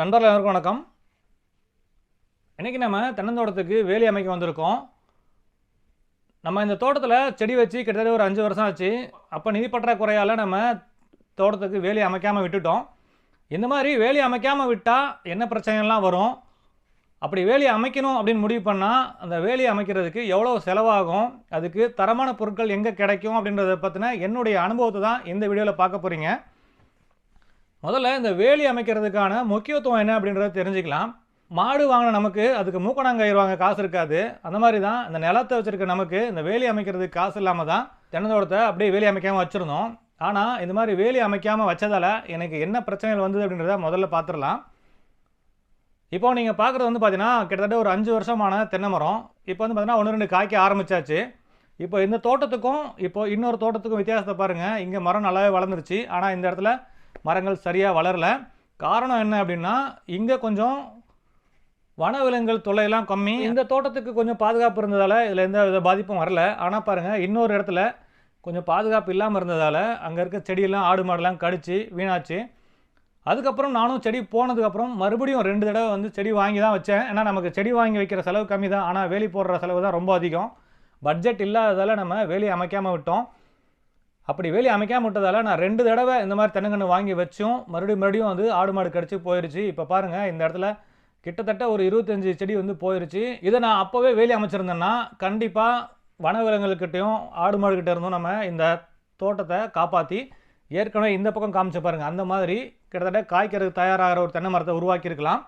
நண்பர்கள் எல்லாருக்கும் வணக்கம். இன்றைக்கி நம்ம தென்னந்தோட்டத்துக்கு வேலி அமைக்க வந்திருக்கோம். நம்ம இந்த தோட்டத்தில் செடி வச்சு கிட்டத்தட்ட ஒரு அஞ்சு வருஷம் ஆச்சு. அப்போ நிதி பற்றாக்குறையால் நம்ம தோட்டத்துக்கு வேலி அமைக்காமல் விட்டுட்டோம். இந்த மாதிரி வேலி அமைக்காமல் விட்டால் என்ன பிரச்சனைகள்லாம் வரும்? அப்படி வேலி அமைக்கணும் அப்படின்னு முடிவு பண்ணால் அந்த வேலி அமைக்கிறதுக்கு எவ்வளோ செலவாகும்? அதுக்கு தரமான பொருட்கள் எங்கே கிடைக்கும் அப்படின்றத பற்றின என்னுடைய அனுபவத்தை தான் இந்த வீடியோவில் பார்க்க போகிறீங்க முதல்ல இந்த வேலி அமைக்கிறதுக்கான முக்கியத்துவம் என்ன அப்படின்றத தெரிஞ்சுக்கலாம். மாடு வாங்கின நமக்கு அதுக்கு மூக்கணாங்கயிறு வாங்க காசு இருக்காது. அந்த மாதிரி தான் இந்த நிலத்தை வச்சுருக்க நமக்கு இந்த வேலி அமைக்கிறதுக்கு காசு இல்லாமல் தான் தென்னந்தோட்டத்தை அப்படியே வேலி அமைக்காமல் வச்சுருந்தோம். ஆனால் இந்த மாதிரி வேலி அமைக்காமல் வச்சதால் எனக்கு என்ன பிரச்சனைகள் வந்தது அப்படின்றத முதல்ல பார்த்துடலாம் இப்போ நீங்கள் பார்க்குறது வந்து பார்த்தீங்கன்னா கிட்டத்தட்ட ஒரு அஞ்சு வருஷமான தென்னை மரம். இப்போ வந்து பார்த்தீங்கன்னா ஒன்று ரெண்டு காய்க்க ஆரம்பிச்சாச்சு. இப்போ இந்த தோட்டத்துக்கும் இப்போ இன்னொரு தோட்டத்துக்கும் வித்தியாசத்தை பாருங்கள் இங்கே மரம் நல்லாவே வளர்ந்துருச்சு. ஆனால் இந்த இடத்துல மரங்கள் சரியாக வளரல. காரணம் என்ன அப்படின்னா இங்கே கொஞ்சம் வனவிலங்குகள் தொல்லையெல்லாம் கம்மி. இந்த தோட்டத்துக்கு கொஞ்சம் பாதுகாப்பு இருந்ததால் இதில் எந்த வித பாதிப்பும் வரல. ஆனால் பாருங்கள் இன்னொரு இடத்துல கொஞ்சம் பாதுகாப்பு இல்லாமல் இருந்ததால் அங்கே இருக்க செடியெல்லாம் ஆடு மாடெல்லாம் கடிச்சு வீணாச்சு. அதுக்கப்புறம் நானும் செடி போனதுக்கப்புறம் மறுபடியும் ரெண்டு தடவை வந்து செடி வாங்கி தான் வச்சேன். ஏன்னா நமக்கு செடி வாங்கி வைக்கிற செலவு கம்மி தான். ஆனால் வேலி போடுற செலவு தான் ரொம்ப அதிகம். பட்ஜெட் இல்லாததால் நம்ம வேலி அமைக்காமல் விட்டோம். அப்படி வேலி அமைக்காமல் விட்டதால் நான் ரெண்டு தடவை இந்த மாதிரி தென்னங்கன்று வாங்கி வச்சும் மறுபடியும் மறுபடியும் வந்து ஆடு மாடு கிடச்சி போயிடுச்சு இப்போ பாருங்கள் இந்த இடத்துல கிட்டத்தட்ட ஒரு இருபத்தஞ்சி செடி வந்து போயிடுச்சு இதை நான் அப்போவே வேலி அமைச்சிருந்தேன்னா கண்டிப்பாக வனவிலங்குகள்கிட்டையும் ஆடு மாடுகிட்ட இருந்தும் நம்ம இந்த தோட்டத்தை காப்பாற்றி ஏற்கனவே இந்த பக்கம் காமிச்சு பாருங்கள் அந்த மாதிரி கிட்டத்தட்ட காய்க்கிறதுக்கு தயாராகிற ஒரு தென்னை மரத்தை உருவாக்கியிருக்கலாம்.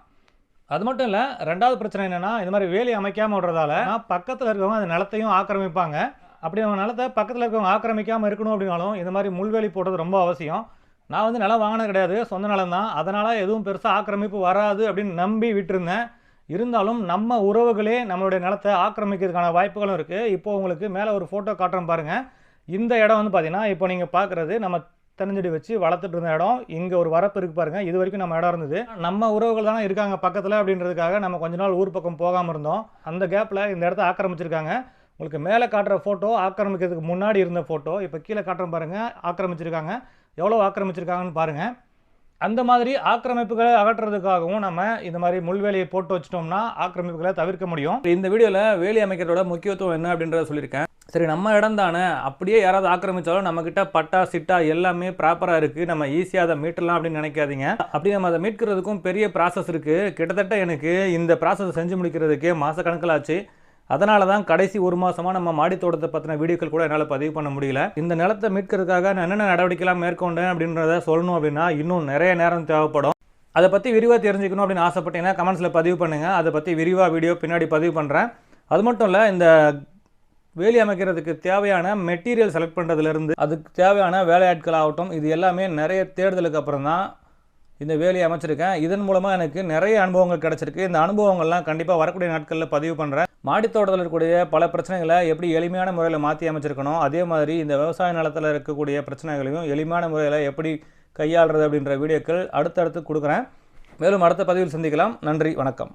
அது மட்டும் இல்லை ரெண்டாவது பிரச்சனை என்னென்னா இந்த மாதிரி வேலி அமைக்காமல் விடுறதால பக்கத்தில் இருக்கவங்க அந்த நிலத்தையும் ஆக்கிரமிப்பாங்க. அப்படி அவங்க நிலத்தை பக்கத்தில் இருக்கவங்க ஆக்கிரமிக்காமல் இருக்கணும் அப்படின்னாலும் இந்த மாதிரி முள்வேலி போடுறது ரொம்ப அவசியம். நான் வந்து நிலம் வாங்கினது கிடையாது சொந்த நிலம் தான். அதனால் எதுவும் பெருசாக ஆக்கிரமிப்பு வராது அப்படின்னு நம்பி விட்டுருந்தேன். இருந்தாலும் நம்ம உறவுகளே நம்மளுடைய நிலத்தை ஆக்கிரமிக்கிறதுக்கான வாய்ப்புகளும் இருக்குது இப்போது உங்களுக்கு மேலே ஒரு ஃபோட்டோ காட்டுறேன் பாருங்கள் இந்த இடம் வந்து பார்த்தீங்கன்னா இப்போ நீங்கள் பார்க்குறது நம்ம தென்னஞ்செடி வச்சு வளர்த்துட்டு இருந்த இடம். இங்கே ஒரு வரப்பு இருக்குது பாருங்கள் இது வரைக்கும் நம்ம இடம் இருந்தது. நம்ம உறவுகள் தானே இருக்காங்க பக்கத்தில் அப்படின்றதுக்காக நம்ம கொஞ்ச நாள் ஊர் பக்கம் போகாமல் இருந்தோம். அந்த கேப்பில் இந்த இடத்த ஆக்கிரமிச்சிருக்காங்க. உங்களுக்கு மேலே காட்டுற ஃபோட்டோ ஆக்கிரமிக்கிறதுக்கு முன்னாடி இருந்த ஃபோட்டோ இப்போ கீழே காட்டுறோம் பாருங்கள் ஆக்கிரமிச்சிருக்காங்க. எவ்வளோ ஆக்கிரமிச்சிருக்காங்கன்னு பாருங்கள் அந்த மாதிரி ஆக்கிரமிப்புகளை அகற்றுறதுக்காகவும் நம்ம இந்த மாதிரி முள்வேலியை போட்டு வச்சிட்டோம்னா ஆக்கிரமிப்புகளை தவிர்க்க முடியும். இந்த வீடியோவில் வேலி அமைக்கிறதோட முக்கியத்துவம் என்ன அப்படின்றத சொல்லியிருக்கேன். சரி நம்ம இடம் தானே. அப்படியே யாராவது ஆக்கிரமித்தாலும் நம்மக்கிட்ட பட்டா சிட்டா எல்லாமே ப்ராப்பராக இருக்குது நம்ம ஈஸியாக அதை மீட்டலாம் அப்படின்னு நினைக்காதீங்க. அப்படி நம்ம அதை மீட்கிறதுக்கும் பெரிய ப்ராசஸ் இருக்குது கிட்டத்தட்ட எனக்கு இந்த ப்ராசஸ் செஞ்சு முடிக்கிறதுக்கே மாதக்கணக்கில் ஆச்சு. அதனால தான் கடைசி ஒரு மாதமாக நம்ம மாடி தோட்டத்தை பற்றின வீடியோக்கள் கூட என்னால் பதிவு பண்ண முடியல. இந்த நிலத்தை மீட்கிறதுக்காக நான் என்னென்ன நடவடிக்கைலாம் மேற்கொண்டேன் அப்படின்றத சொல்லணும் அப்படின்னா இன்னும் நிறைய நேரம் தேவைப்படும். அதை பற்றி விரிவாக தெரிஞ்சுக்கணும் அப்படின்னு ஆசைப்பட்டீங்கன்னா கமெண்ட்ஸில் பதிவு பண்ணுங்கள் அதை பற்றி விரிவாக வீடியோ பின்னாடி பதிவு பண்ணுறேன் அது மட்டும் இல்லை இந்த வேலி அமைக்கிறதுக்கு தேவையான மெட்டீரியல் செலக்ட் பண்ணுறதுலேருந்து அதுக்கு தேவையான வேலையாட்கள் ஆகட்டும் இது எல்லாமே நிறைய தேடுதலுக்கு அப்புறம் தான் இந்த வேலையை அமைச்சிருக்கேன். இதன் மூலமாக எனக்கு நிறைய அனுபவங்கள் கிடச்சிருக்கு. இந்த அனுபவங்கள்லாம் கண்டிப்பாக வரக்கூடிய நாட்களில் பதிவு பண்ணுறேன் மாடித்தோட்டத்தில் இருக்கக்கூடிய பல பிரச்சனைகளை எப்படி எளிமையான முறையில் மாற்றி அமைச்சிருக்கணும். அதே மாதிரி இந்த விவசாய நிலத்தில் இருக்கக்கூடிய பிரச்சனைகளையும் எளிமையான முறையில் எப்படி கையாளுறது அப்படின்ற வீடியோக்கள் அடுத்தடுத்து கொடுக்குறேன். மேலும் அடுத்த பதிவில் சந்திக்கலாம். நன்றி. வணக்கம்.